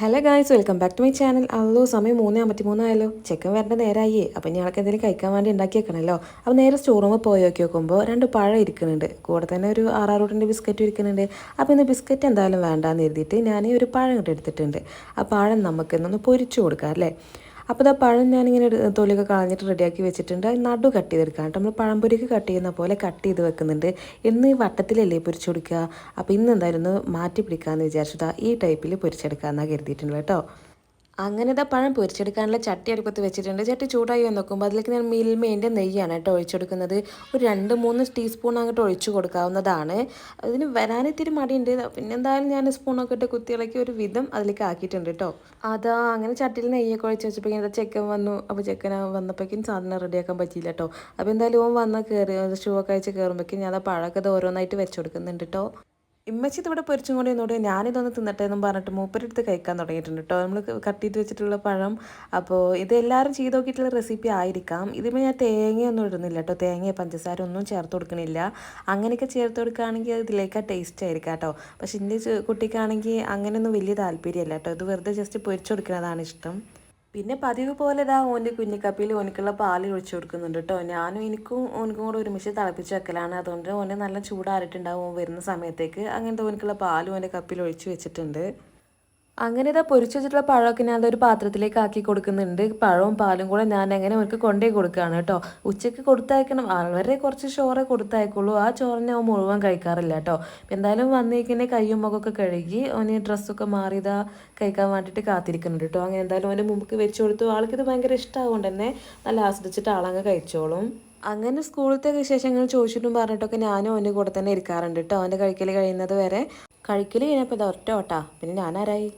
Hello guys welcome back to my channel അല്ലോ സമയം മൂന്ന് അമ്പത്തി മൂന്നായാലോ ചെക്കൻ വരേണ്ട നേരമായേ അപ്പം ഞങ്ങൾക്ക് എന്തെങ്കിലും കഴിക്കാൻ വേണ്ടി ഉണ്ടാക്കി വെക്കണല്ലോ. അപ്പോൾ നേരെ സ്റ്റോർ റൂമിൽ പോയി നോക്കി നോക്കുമ്പോൾ രണ്ട് പഴം ഇരിക്കുന്നുണ്ട്. കൂടെ തന്നെ ഒരു ആറാറൂട്ടിന്റെ ബിസ്ക്കറ്റ് ഇരിക്കുന്നുണ്ട്. അപ്പോൾ ഇന്ന് ബിസ്ക്കറ്റ് എന്തായാലും വേണ്ടാന്ന് എഴുതിയിട്ട് ഞാൻ ഒരു പഴം ഇങ്ങോട്ട് എടുത്തിട്ടുണ്ട്. ആ പഴം നമുക്ക് ഇന്നൊന്ന് പൊരിച്ചു കൊടുക്കാം അല്ലേ? അപ്പോൾ ഇതാ പഴം ഞാനിങ്ങനെ തൊലിയൊക്കെ കളഞ്ഞിട്ട് റെഡിയാക്കി വെച്ചിട്ടുണ്ട്. നടു കട്ട് ചെയ്തെടുക്കാം കേട്ടോ. നമ്മൾ പഴംപൊരിക്ക് കട്ട് ചെയ്യുന്ന പോലെ കട്ട് ചെയ്ത് വെക്കുന്നുണ്ട്. ഇന്ന് വട്ടത്തിലല്ലേ പൊരിച്ചു കൊടുക്കുക അപ്പോൾ ഇന്ന് എന്തായാലും മാറ്റി പിടിക്കാമെന്ന് വിചാരിച്ചതാ ഈ ടൈപ്പിൽ പൊരിച്ചെടുക്കാമെന്നാണ് കരുതിയിട്ടുണ്ട് കേട്ടോ. അങ്ങനെ ഇതാ പഴം പൊരിച്ചെടുക്കാനുള്ള ചട്ടി അടുപ്പത്ത് വെച്ചിട്ടുണ്ട്. ചട്ടി ചൂടായി വന്ന് നോക്കുമ്പോൾ അതിലേക്ക് ഞാൻ മിൽമേന്റെ നെയ്യാണ് കേട്ടോ ഒഴിച്ചെടുക്കുന്നത്. ഒരു രണ്ട് മൂന്ന് ടീസ്പൂൺ അങ്ങോട്ട് ഒഴിച്ചു കൊടുക്കാവുന്നതാണ്. അതിന് വരാൻ ഇത്തിരി മടിയുണ്ട്. പിന്നെ എന്തായാലും ഞാൻ സ്പൂണൊക്കെ ഇട്ട് കുത്തിയിളക്കി ഒരു വിധം അതിലേക്ക് ആക്കിയിട്ടുണ്ട് കേട്ടോ. അതാ അങ്ങനെ ചട്ടിയിൽ നെയ്യൊക്കെ ഒഴിച്ച് വെച്ചപ്പോഴേക്കും എന്താ ചെക്കൻ വന്നു. അപ്പോൾ ചെക്കൻ വന്നപ്പോഴേക്കും സാധനം റെഡിയാക്കാൻ പറ്റിയില്ല കേട്ടോ. അപ്പോൾ എന്തായാലും ഓൻ വന്ന് കയറി ഷൂ ഒക്കെ അയച്ച് കയറുമ്പോഴേക്കും ഞാൻ ആ പഴമൊക്കെ ഓരോന്നായിട്ട് വെച്ചു കൊടുക്കുന്നുണ്ട് കേട്ടോ. ഇമ്മച്ചി ഇവിടെ പൊരിച്ചും കൂടി എന്നോട് ഞാനിതൊന്ന് തിന്നട്ടെ എന്നും പറഞ്ഞിട്ട് മൂപ്പരെടുത്ത് കഴിക്കാൻ തുടങ്ങിയിട്ടുണ്ട് കേട്ടോ നമ്മൾ കട്ടിയിട്ട് വെച്ചിട്ടുള്ള പഴം അപ്പോൾ ഇത് എല്ലാവരും ചെയ്ത് നോക്കിയിട്ടുള്ള റെസിപ്പി ആയിരിക്കാം. ഇതിപ്പോൾ ഞാൻ തേങ്ങയൊന്നും ഇടുന്നില്ല കേട്ടോ തേങ്ങ പഞ്ചസാര ഒന്നും ചേർത്ത് കൊടുക്കണില്ല. അങ്ങനെയൊക്കെ ചേർത്ത് കൊടുക്കുകയാണെങ്കിൽ ഇതിലേക്ക് ആ ടേസ്റ്റ് ആയിരിക്കാം കേട്ടോ പക്ഷെ എന്റെ കുട്ടിക്കാണെങ്കിൽ അങ്ങനെയൊന്നും വലിയ താല്പര്യമല്ല കേട്ടോ ഇത് വെറുതെ ജസ്റ്റ് പൊരിച്ചു കൊടുക്കുന്നതാണ് ഇഷ്ടം. പിന്നെ പതിവ് പോലെ ഇതാ ഓന്റെ കുഞ്ഞിക്കപ്പിയിൽ ഓനിക്കുള്ള പാൽ ഒഴിച്ചു കൊടുക്കുന്നുണ്ട് കേട്ടോ ഞാനും എനിക്കും ഓനിക്കും കൂടെ ഒരുമിച്ച് തിളപ്പിച്ച് വെക്കലാണ്. അതുകൊണ്ട് ഓനെ നല്ല ചൂടാറിയിട്ടുണ്ടാവും വരുന്ന സമയത്തേക്ക്. അങ്ങനത്തെ ഓനിക്കുള്ള പാലും ഓന്റെ കപ്പിൽ ഒഴിച്ചു വെച്ചിട്ടുണ്ട്. അങ്ങനെ ഇതാ പൊരിച്ചു വെച്ചിട്ടുള്ള പഴമൊക്കെ ഞാൻ അതൊരു പാത്രത്തിലേക്ക് ആക്കി കൊടുക്കുന്നുണ്ട്. പഴവും പാലും കൂടെ ഞാൻ എങ്ങനെ അവർക്ക് കൊണ്ടേ കൊടുക്കുകയാണ് കേട്ടോ. ഉച്ചയ്ക്ക് കൊടുത്തയക്കണം. വളരെ കുറച്ച് ചോറേ കൊടുത്തയക്കുള്ളൂ. ആ ചോറിനെ അവൻ മുഴുവൻ കഴിക്കാറില്ല കേട്ടോ. എന്തായാലും വന്നേക്കിനെ കയ്യും മുഖമൊക്കെ കഴുകി അവന് ഡ്രസ്സൊക്കെ മാറിയതാ കഴിക്കാൻ വേണ്ടിയിട്ട് കാത്തിരിക്കുന്നുണ്ട് കേട്ടോ. അങ്ങനെ എന്തായാലും അവന്റെ മുമ്പ് വെച്ച് കൊടുത്തു. ആൾക്കിത് ഭയങ്കര ഇഷ്ടമാകൊണ്ട് തന്നെ നല്ല ആസ്വദിച്ചിട്ട് ആളങ്ങ് കഴിച്ചോളും. അങ്ങനെ സ്കൂളത്തെ വിശേഷങ്ങൾ ചോദിച്ചിട്ടും പറഞ്ഞിട്ടൊക്കെ ഞാനും അവന്റെ കൂടെ തന്നെ ഇരിക്കാറുണ്ട് കേട്ടോ. അവന്റെ കഴിക്കൽ കഴിയുന്നത് വരെ. കഴിക്കൽ കഴിഞ്ഞപ്പോൾ ഇത് ഒറ്റ ഓട്ടാ. പിന്നെ ഞാനാരായി?